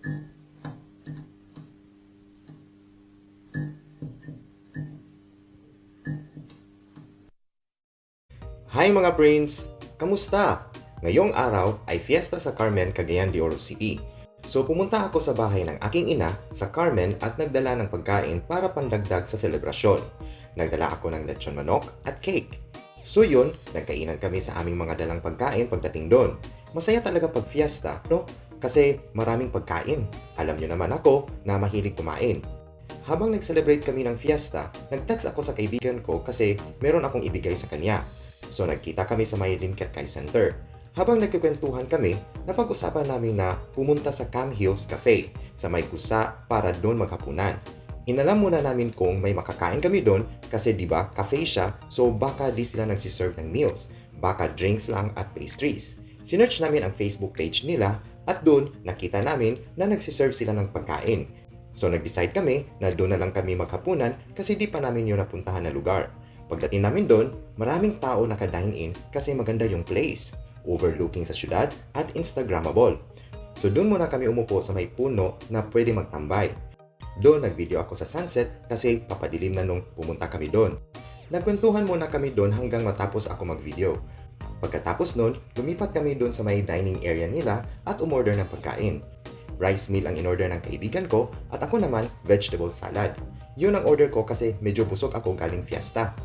Hi mga brains! Kamusta? Ngayong araw ay fiesta sa Carmen, Cagayan de Oro City. So pumunta ako sa bahay ng aking ina sa Carmen at nagdala ng pagkain para pandagdag sa selebrasyon. Nagdala ako ng lechon manok at cake. So yun, nagkainan kami sa aming mga dalang pagkain pagdating doon. Masaya talaga pag fiesta, no? Kasi maraming pagkain. Alam niyo naman ako na mahilig kumain. Habang nag-celebrate kami ng fiesta, nag-text ako sa kaibigan ko kasi meron akong ibigay sa kanya. So nagkita kami sa may Limcat Kai Center. Habang nagkikwentuhan kami, napag-usapan namin na pumunta sa Cam Hills Cafe sa may kusa para doon maghapunan. Inalam muna namin kung may makakain kami doon kasi di ba cafe siya so baka di sila nagsiserve ng meals, baka drinks lang at pastries. Sinearch namin ang Facebook page nila at doon nakita namin na nagsiserve sila ng pagkain. So nag-decide kami na doon na lang kami maghapunan kasi di pa namin yun napuntahan na lugar. Pagdating namin doon, maraming tao naka-dine in kasi maganda yung place, overlooking sa syudad at Instagrammable. So doon muna kami umupo sa may puno na pwede magtambay. Doon nag-video ako sa sunset kasi papadilim na nung pumunta kami doon. Nagkwentuhan muna kami doon hanggang matapos ako mag-video. Pagkatapos noon, lumipat kami doon sa may dining area nila at umorder ng pagkain. Rice meal ang in-order ng kaibigan ko at ako naman vegetable salad. Yun ang order ko kasi medyo busog ako galing fiesta.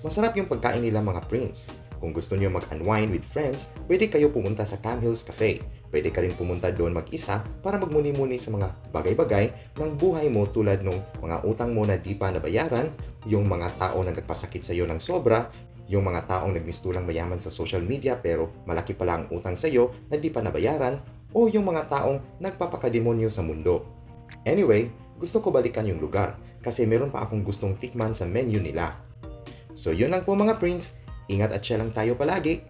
Masarap yung pagkain nila mga prince. Kung gusto niyo mag-unwind with friends, pwede kayo pumunta sa Cam Hills Cafe. Pwede ka rin pumunta doon mag-isa para magmuni-muni sa mga bagay-bagay ng buhay mo tulad ng mga utang mo na di pa nabayaran, yung mga tao na nagpasakit sa iyo ng sobra, yung mga taong nagmistulang mayaman sa social media pero malaki pala ang utang sa iyo na di pa nabayaran, o yung mga taong nagpapakademonyo sa mundo. Anyway, gusto ko balikan yung lugar kasi meron pa akong gustong tikman sa menu nila. So yun lang po mga prince, ingat at siya lang tayo palagi.